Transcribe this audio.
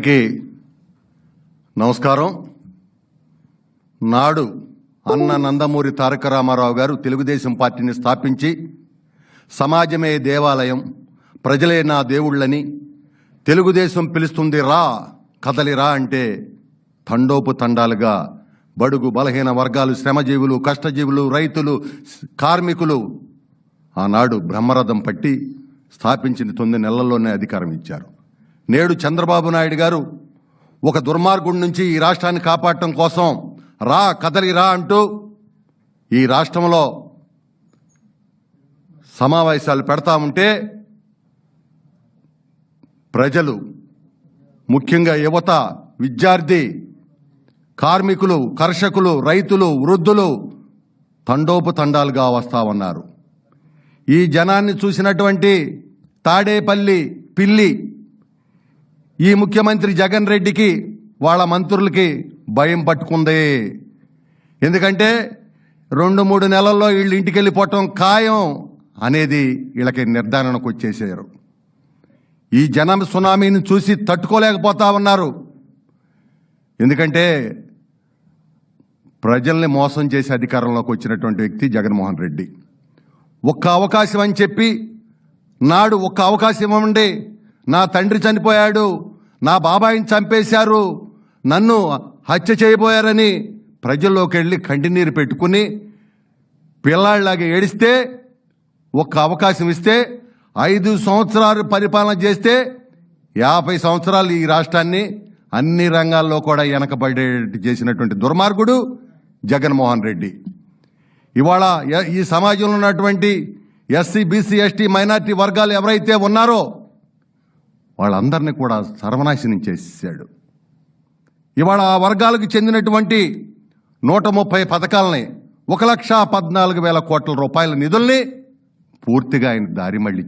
అందరికీ నమస్కారం. నాడు అన్న నందమూరి తారక రామారావు గారు తెలుగుదేశం పార్టీని స్థాపించి సమాజమే దేవాలయం ప్రజలే నా దేవుళ్ళని తెలుగుదేశం పిలుస్తుంది రా కదలిరా అంటే తండోపు తండాలుగా బడుగు బలహీన వర్గాలు శ్రమజీవులు కష్టజీవులు రైతులు కార్మికులు ఆనాడు బ్రహ్మరథం పట్టి స్థాపించిన తొమ్మిది నెలల్లోనే అధికారం ఇచ్చారు. నేడు చంద్రబాబు నాయుడు గారు ఒక దుర్మార్గుడి నుంచి ఈ రాష్ట్రాన్ని కాపాడటం కోసం రా కదలి రా అంటూ ఈ రాష్ట్రంలో సమావేశాలు పెడతా ఉంటే ప్రజలు ముఖ్యంగా యువత విద్యార్థి కార్మికులు కర్షకులు రైతులు వృద్ధులు తండోపు తండాలుగా వస్తా ఉన్నారు. ఈ జనాన్ని చూసినటువంటి తాడేపల్లి పిల్లి ఈ ముఖ్యమంత్రి జగన్ రెడ్డికి వాళ్ళ మంత్రులకి భయం పట్టుకుంది. ఎందుకంటే రెండు మూడు నెలల్లో వీళ్ళు ఇంటికి వెళ్ళిపోవటం ఖాయం అనేది వీళ్ళకి నిర్ధారణకు వచ్చేసారు. ఈ జనం సునామీని చూసి తట్టుకోలేకపోతా ఉన్నారు. ఎందుకంటే ప్రజల్ని మోసం చేసి అధికారంలోకి వచ్చినటువంటి వ్యక్తి జగన్మోహన్ రెడ్డి. ఒక్క అవకాశం అని చెప్పి నాడు ఒక్క అవకాశం ఇవ్వండి నా తండ్రి చనిపోయాడు నా బాబాయిని చంపేశారు. నన్ను హత్య చేయబోయారని ప్రజల్లోకి వెళ్ళి కంటినీరు పెట్టుకుని పిల్లాళ్ళలాగా ఏడిస్తే ఒక్క అవకాశం ఇస్తే ఐదు సంవత్సరాలు పరిపాలన చేస్తే యాభై సంవత్సరాలు ఈ రాష్ట్రాన్ని అన్ని రంగాల్లో కూడా వెనకబడే చేసినటువంటి దుర్మార్గుడు జగన్మోహన్ రెడ్డి. ఇవాళ ఈ సమాజంలో ఉన్నటువంటి ఎస్సీ బీసీ ఎస్టీ మైనార్టీ వర్గాలు ఎవరైతే ఉన్నారో వాళ్ళందరినీ కూడా సర్వనాశనం చేసేసాడు ఇవాళ ఆ వర్గాలకు చెందినటువంటి నూట ముప్పై పథకాలని ఒక లక్ష పద్నాలుగు వేల కోట్ల రూపాయల నిధుల్ని పూర్తిగా ఆయన దారి మళ్ళీ